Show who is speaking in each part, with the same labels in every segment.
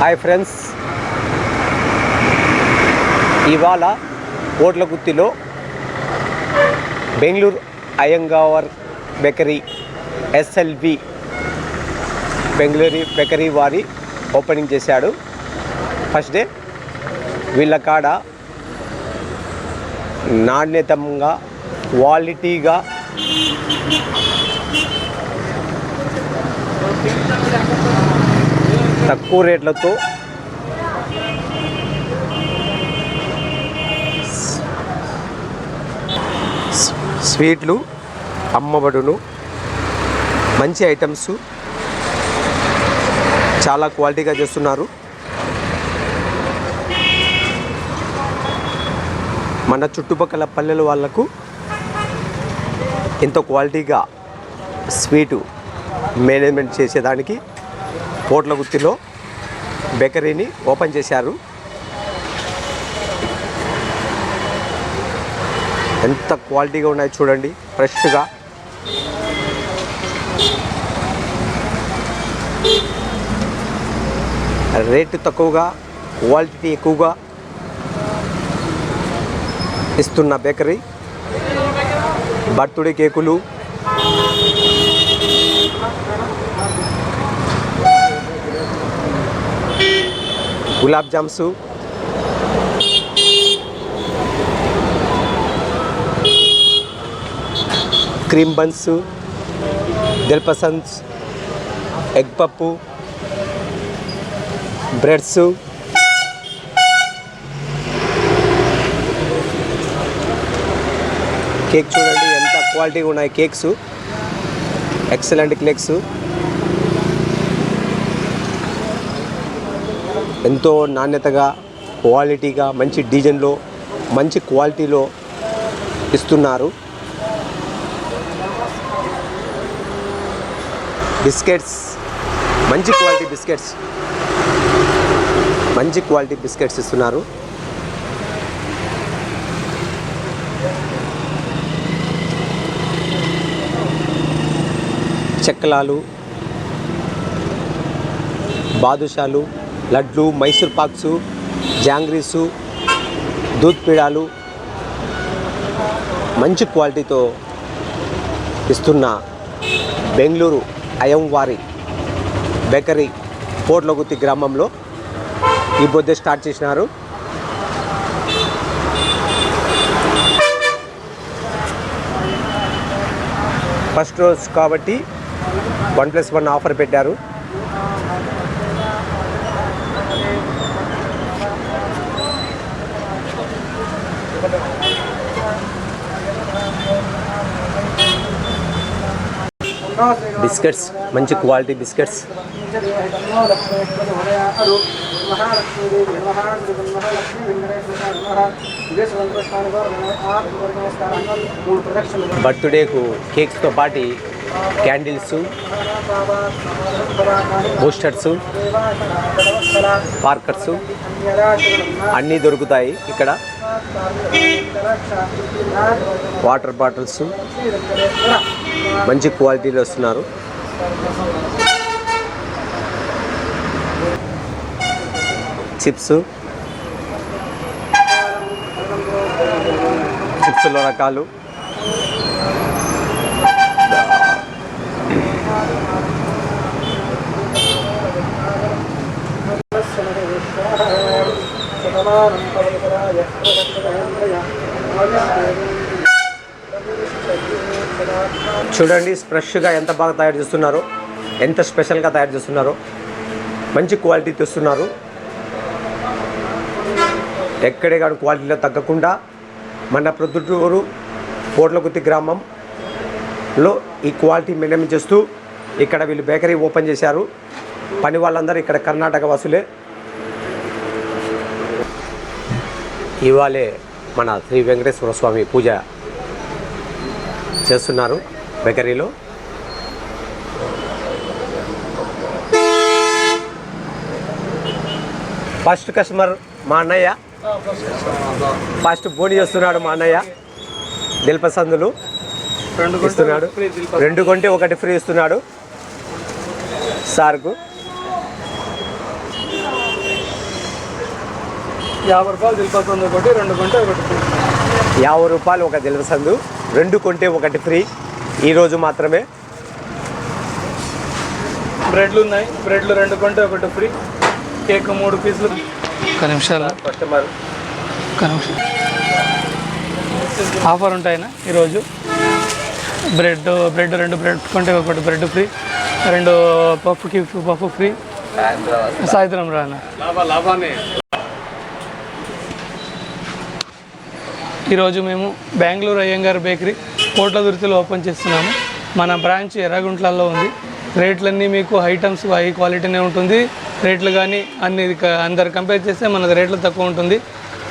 Speaker 1: Hi friends. ఇవాళ ఓట్లగుత్తిలో Bengaluru Iyengar bakery SLV Bengaluru bakery వారి opening చేశాడు. ఫస్ట్ డే వీళ్ళ కాడ నాణ్యతంగా క్వాలిటీగా తక్కువ రేట్లతో స్వీట్లు అమ్మబడును మంచి ఐటమ్స్ చాలా క్వాలిటీగా చేస్తున్నారు. మన చుట్టుపక్కల పల్లెల వాళ్ళకు ఎంతో క్వాలిటీగా స్వీటు మేనేజ్మెంట్ చేసేదానికి కోట్ల గుత్తిలో బేకరీని ఓపెన్ చేశారు. ఎంత క్వాలిటీగా ఉన్నాయి చూడండి ఫ్రెష్గా. రేటు తక్కువగా క్వాలిటీ ఎక్కువగా ఇస్తున్న బేకరీ. బర్త్డే కేకులు gulab jams. Cream buns. దిల్పసన్స్ egg పప్పు. బ్రెడ్స్. కేక్ చూడండి ఎంత క్వాలిటీగా ఉన్నాయి కేక్స్. Excellent cakes. ఎంతో నాణ్యతగా క్వాలిటీగా మంచి డిజైన్లో మంచి క్వాలిటీలో ఇస్తున్నారు. బిస్కెట్స్ మంచి క్వాలిటీ బిస్కెట్స్ మంచి క్వాలిటీ బిస్కెట్స్ ఇస్తున్నారు. చెక్కలాలు బాదుషాలు లడ్లు మైసూర్ పాక్సు జాంగ్రీసు దూద్ పీడాలు మంచి క్వాలిటీతో ఇస్తున్న బెంగళూరు అయంవారి బేకరీ పోట్లగుత్తి గ్రామంలో ఈ బొద్దె స్టార్ట్ చేసినారు. ఫస్ట్ రోజు కాబట్టి వన్ ప్లస్ వన్ ఆఫర్ పెట్టారు. బిస్కెట్స్ మంచి క్వాలిటీ బిస్కెట్స్. బర్త్డేకు కేక్స్తో పాటు క్యాండిల్స్ బూస్టర్స్ పార్కర్స్ అన్నీ దొరుకుతాయి ఇక్కడ. Water bottles. మంచి క్వాలిటీలో వస్తున్నారు. చిప్స్. చిప్స్లో రకాలు. చూడండి ఫ్రెష్గా ఎంత బాగా తయారు చేస్తున్నారు ఎంత స్పెషల్గా తయారు చేస్తున్నారు మంచి క్వాలిటీ తెస్తున్నారు. ఎక్కడే కానీ క్వాలిటీలో తగ్గకుండా మన ప్రొద్దుటూరు పోట్లకుత్తి గ్రామంలో ఈ క్వాలిటీ మెయింటైన్ చేస్తూ ఇక్కడ వీళ్ళు బేకరీ ఓపెన్ చేశారు. పని వాళ్ళందరూ ఇక్కడ కర్ణాటక వాసులే. ఇవాళే మన శ్రీ వెంకటేశ్వర స్వామి పూజ చేస్తున్నారు బేకరీలో. ఫస్ట్ కస్టమర్ మా అన్నయ్య. ఫస్ట్ బోని చేస్తున్నాడు మా అన్నయ్య. దిల్పసందులు ఇస్తున్నాడు. రెండు కొంటే ఒకటి ఫ్రీ ఇస్తున్నాడు. సార్కు.
Speaker 2: యాభై రూపాయలు దిల్పసంద్ ఒకటి రెండు కొంటే ఒకటి ఫ్రీ
Speaker 1: యాభై రూపాయలు ఒక దిలసందు రెండు కొంటే ఒకటి ఫ్రీ ఈరోజు మాత్రమే.
Speaker 2: బ్రెడ్లు ఉన్నాయి. బ్రెడ్లు రెండు కొంటే ఒకటి ఫ్రీ కేక్ మూడు పీసులు. ఒక నిమిషాలు.
Speaker 1: కస్టమర్.
Speaker 2: నిమిషం. ఆఫర్ ఉంటాయినా ఈరోజు? బ్రెడ్ బ్రెడ్ రెండు బ్రెడ్ కొంటే ఒకటి బ్రెడ్ ఫ్రీ రెండు పఫ్కి పఫ్ ఫ్రీ సాయంత్రం రానా? ఈరోజు మేము బెంగళూరు అయ్యంగార్ బేకరీ కోట్లదుర్తిలో ఓపెన్ చేస్తున్నాము. మన బ్రాంచ్ ఎర్రగుంట్లలో ఉంది. రేట్లన్నీ మీకు ఐటమ్స్ హై క్వాలిటీనే ఉంటుంది. రేట్లు కానీ అన్ని అందరు కంపేర్ చేస్తే మనది రేట్లు తక్కువ ఉంటుంది.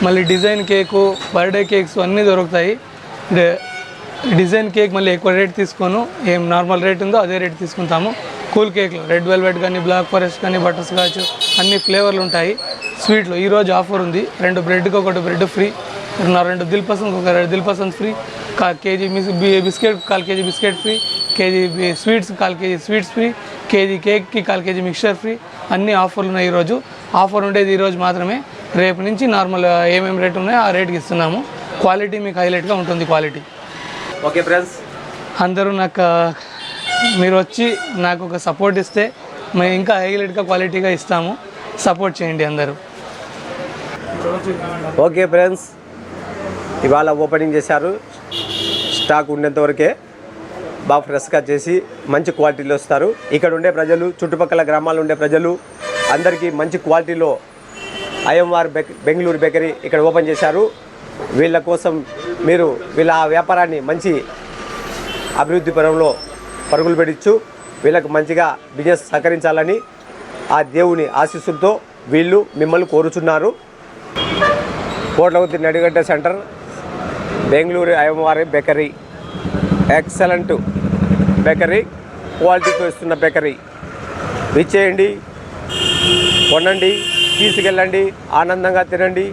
Speaker 2: మళ్ళీ డిజైన్ కేకు బర్త్డే కేక్స్ అన్నీ దొరుకుతాయి. డిజైన్ కేక్ మళ్ళీ ఎక్కువ రేట్ తీసుకోను. ఏం నార్మల్ రేట్ ఉందో అదే రేట్ తీసుకుంటాము. కూల్ కేక్లు రెడ్ వెల్వెట్ కానీ బ్లాక్ ఫారెస్ట్ కానీ బటర్ స్కాచ్ అన్ని ఫ్లేవర్లు ఉంటాయి. స్వీట్లు ఈరోజు ఆఫర్ ఉంది. రెండు బ్రెడ్కి ఒకటి బ్రెడ్ ఫ్రీ. నా రెండు దిల్ పసంద్ ఒక రెండు దిల్ పసంద్ ఫ్రీ. కా కేజీ మిస్ బి- biscuit call KG biscuit free. KG sweets call KG sweets free. KG కేక్కి కాల్ కేజీ మిక్చర్ ఫ్రీ. అన్ని ఆఫర్లు ఉన్నాయి ఈరోజు. ఆఫర్ ఉండేది ఈరోజు మాత్రమే. రేపు నుంచి నార్మల్ ఏమేమి రేట్ ఉన్నాయో ఆ రేట్కి ఇస్తున్నాము. క్వాలిటీ మీకు హైలైట్గా ఉంటుంది క్వాలిటీ.
Speaker 1: Okay friends.
Speaker 2: అందరూ నాకు మీరు వచ్చి నాకు ఒక సపోర్ట్ ఇస్తే మేము ఇంకా హైలైట్గా క్వాలిటీగా ఇస్తాము. సపోర్ట్ చేయండి అందరూ.
Speaker 1: Okay friends. ఇవాళ ఓపెనింగ్ చేశారు. స్టాక్ ఉండేంత వరకే బాగా ఫ్రెష్గా చేసి మంచి క్వాలిటీలో వస్తారు. ఇక్కడ ఉండే ప్రజలు చుట్టుపక్కల గ్రామాల్లో ఉండే ప్రజలు అందరికీ మంచి క్వాలిటీలో ఐఎంఆర్ బెక్ బెంగళూరు బేకరీ ఇక్కడ ఓపెన్ చేశారు. వీళ్ళ కోసం మీరు వీళ్ళ ఆ వ్యాపారాన్ని మంచి అభివృద్ధి పరంలో పరుగులు పెట్టించు వీళ్ళకు మంచిగా బిజినెస్ సహకరించాలని ఆ దేవుని ఆశీస్సులతో వీళ్ళు మిమ్మల్ని కోరుచున్నారు. కోట్లవతి నడిగడ్డ సెంటర్ బెంగళూరు అయ్యవారి బేకరీ. ఎక్సలెంట్ బేకరీ క్వాలిటీతో వస్తున్న బేకరీ. విచ్చేయండి కొనండి తీసుకెళ్ళండి ఆనందంగా తినండి.